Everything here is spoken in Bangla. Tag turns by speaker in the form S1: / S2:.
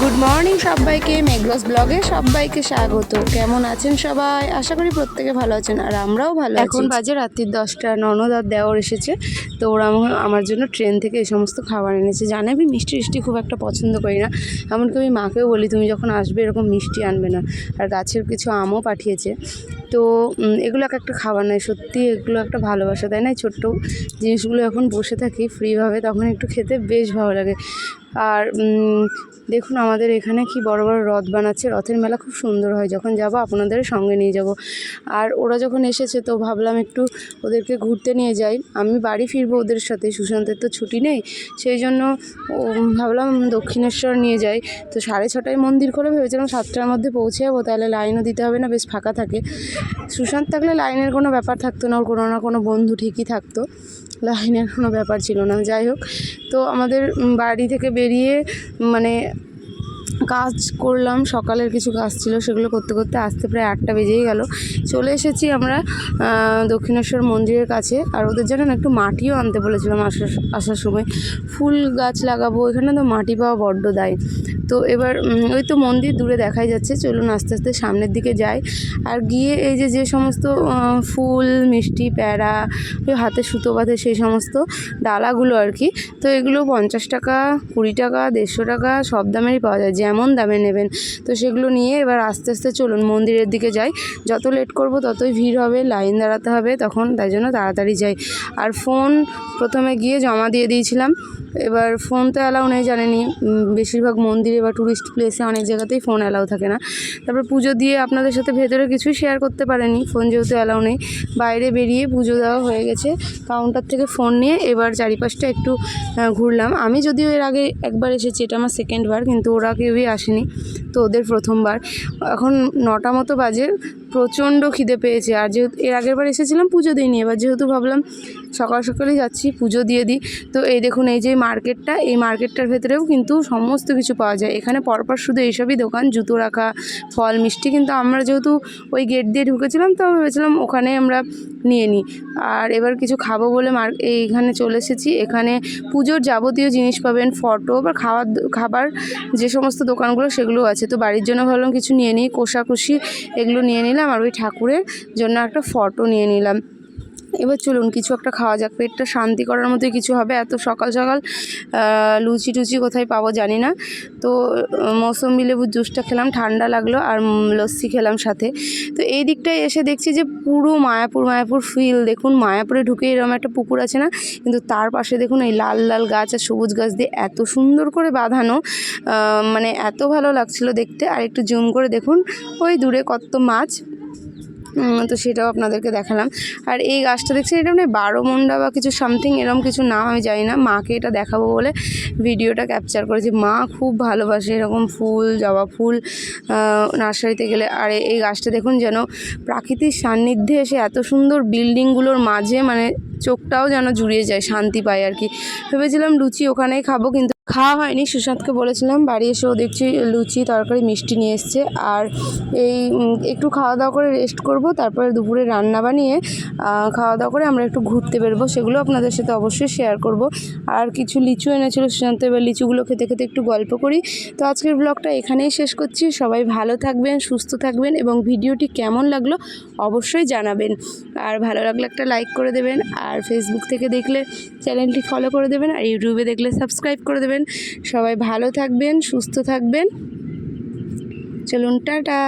S1: গুড মর্নিং সবাইকে মেঘলস ব্লগে সবাইকে স্বাগত। কেমন আছেন সবাই? আশা করি প্রত্যেকে ভালো আছেন আর আমরাও ভালো এখন বাজে রাত্রির দশটা, ননদ আর দেওয়ার এসেছে। তো ওরা আমার- জন্য ট্রেন থেকে এই সমস্ত খাবার এনেছে। জানে আমি মিষ্টি মিষ্টি খুব একটা পছন্দ করি না। এমনকি আমি মাকেও বলি, তুমি যখন আসবে এরকম মিষ্টি আনবে না। আর গাছের কিছু আমও পাঠিয়েছে। তো এগুলো এক একটা খাবার নয়। সত্যি এগুলো একটা ভালোবাসা, তাই না? ছোট্ট জিনিসগুলো যখন বসে থাকি ফ্রিভাবে, তখন একটু খেতে বেশ ভালো লাগে। আর দেখুন আমাদের এখানে কি বড় বড় রথ বানাচ্ছে। রথের মেলা খুব সুন্দর হয়। যখন যাব আপনাদের সঙ্গে নিয়ে যাব। আর ওরা যখন এসেছে তো ভাবলাম একটু ওদেরকে ঘুরতে নিয়ে যাই। আমি বাড়ি ফিরবো ওদের সাথে। সুশান্তের তো ছুটি নেই। সেই জন্য ভাবলাম দক্ষিণেশ্বর নিয়ে যাই। তো সাড়ে ছটায় মন্দির করে ভেবেছিলাম সাতটার মধ্যে পৌঁছে যাব। তাহলে লাইনও দিতে হবে না, বেশ ফাঁকা থাকে। সুশান্ত থাকলে লাইনের কোনো ব্যাপার থাকতো না। ওর কোনো না কোনো বন্ধু ঠিকই থাকতো। লাইনের কোনো ব্যাপার ছিল না। যাই হোক, তো আমাদের বাড়ি থেকে বেরিয়ে মানে কাজ করলাম, সকালের কিছু কাজ ছিল, সেগুলো করতে করতে আসতে প্রায় আটটা বেজেই গেল। চলে এসেছি আমরা দক্ষিণেশ্বর মন্দিরের কাছে, আর ওদের জানেন একটু মাটিও আনতে বলেছিলাম আসার আসার সময়। ফুল গাছ লাগাবো, এখানে তো মাটি পাওয়া বড্ড দায়। তো এবার ওই তো মন্দির দূরে দেখাই যাচ্ছে, চলুন আস্তে আস্তে সামনের দিকে যাই। আর গিয়ে এই যে যে সমস্ত ফুল, মিষ্টি ওই হাতে সুতো বাঁধে সেই সমস্ত ডালাগুলো আর কি, তো এগুলো পঞ্চাশ টাকা, কুড়ি টাকা, দেড়শো টাকা, সব দামেরই পাওয়া যায়। যেমন দামে নেবেন। তো সেগুলো নিয়ে এবার আস্তে আস্তে চলুন মন্দিরের দিকে যাই। যত লেট করব ততই ভিড় হবে লাইন দাঁড়াতে হবে, তখন তাই জন্য তাড়াতাড়ি যাই। আর ফোন প্রথমে গিয়ে জমা দিয়ে দিয়েছিলাম। এবার ফোন তো অ্যালাউ নেই জানেনি বেশিরভাগ মন্দিরে বা টুরিস্ট প্লেসে অনেক জায়গাতেই ফোন অ্যালাউ থাকে না। তারপর পুজো দিয়ে আপনাদের সাথে ভেতরে কিছুই শেয়ার করতে পারেনি। ফোন যেহেতু অ্যালাউ নেই। বাইরে বেরিয়ে পুজো দেওয়া হয়ে গেছে। কাউন্টার থেকে ফোন নিয়ে এবার চারিপাশটা একটু ঘুরলাম। আমি যদিও এর আগে একবার এসেছি, এটা আমার সেকেন্ডবার কিন্তু ওরা কেউই আসেনি। তো ওদের প্রথমবার। এখন নটা মতো বাজে। প্রচণ্ড খিদে পেয়েছে। আর যেহেতু, এর আগের বার এসেছিলাম পুজো দিইনি, এবার যেহেতু ভাবলাম সকাল সকালেই যাচ্ছি, পুজো দিয়ে দিই। তো এই দেখুন, এই যে মার্কেটটা, এই মার্কেটটার ভেতরেও কিন্তু সমস্ত কিছু পাওয়া যায়। এখানে পরপর শুধু এইসবই দোকান, জুতো রাখা, ফল, মিষ্টি, কিন্তু আমরা যেহেতু ওই গেট দিয়ে ঢুকেছিলাম, তো ভেবেছিলাম ওখানে আমরা নিয়ে নিই। আর এবার কিছু খাব বলে মার, এইখানে চলে এসেছি। এখানে পুজোর যাবতীয় জিনিস পাবেন, ফটো, বা খাওয়ার খাবার, যে সমস্ত দোকানগুলো সেগুলো আছে। তো বাড়ির জন্য ভাবলাম কিছু নিয়ে নিই, কোষাকুষি, এগুলো নিয়ে নিলাম। আর ওই ঠাকুরের জন্য একটা ফটো নিয়ে নিলাম। এবার চলুন, কিছু একটা খাওয়া যাক। পেটটা শান্তি করার মতোই কিছু হবে। এত সকাল সকাল লুচি টুচি কোথায় পাবো জানি না। তো, মৌসম্বি লেবুর জুসটা খেলাম, ঠান্ডা লাগল আর লস্যি খেলাম সাথে। তো এই দিকটায় এসে দেখছি যে পুরো মায়াপুর মায়াপুর ফিল দেখুন, মায়াপুরে ঢুকে এরকম একটা পুকুর আছে না? কিন্তু তার পাশে দেখুন, এই লাল লাল গাছ আর সবুজ গাছ দিয়ে এত সুন্দর করে বাঁধানো। মানে এত ভালো লাগছিল দেখতে। আর একটু জুম করে দেখুন, ওই দূরে কত মাছ। তো সেটাও আপনাদেরকে দেখালাম। আর এই গাছটা দেখছি এটা মানে বারো মন্ডা বা কিছু সামথিং এরকম কিছু নাম আমি জানি না। মাকে এটা দেখাবো বলে ভিডিওটা ক্যাপচার করেছি। মা খুব ভালোবাসে এরকম ফুল, জবা ফুল নার্সারিতে গেলে। আর এই গাছটা দেখুন যেন প্রাকৃতিক সান্নিধ্যে এসে এত সুন্দর বিল্ডিংগুলোর মাঝে মানে চোখটাও যেন জুড়িয়ে যায়, শান্তি পায় আর কি। ভেবেছিলাম লুচি ওখানেই খাব, কিন্তু খাওয়া হয়নি। সুশান্তকে বলেছিলাম, বাড়ি এসেও দেখছি লুচি, তরকারি, মিষ্টি নিয়ে এসছে। আর এই একটু খাওয়া দাওয়া করে রেস্ট করব, তারপরে দুপুরে রান্না বানিয়ে খাওয়া দাওয়া করে আমরা একটু ঘুরতে বেরবো। সেগুলো আপনাদের সাথে অবশ্যই শেয়ার করব। আর কিছু লিচু এনেছিল সুশান্ত এবার লিচুগুলো খেতে খেতে একটু গল্প করি। তো আজকের ব্লগটা এখানেই শেষ করছি। সবাই ভালো থাকবেন, সুস্থ থাকবেন এবং ভিডিওটি কেমন লাগল অবশ্যই জানাবেন। আর ভালো লাগলে একটা লাইক করে দেবেন। আর ফেসবুক থেকে দেখলে চ্যানেলটি ফলো করে দেবেন। আর ইউটিউবে দেখলে সাবস্ক্রাইব করে দেবেন। সবাই ভালো থাকবেন সুস্থ থাকবেন। চলুন টাটা।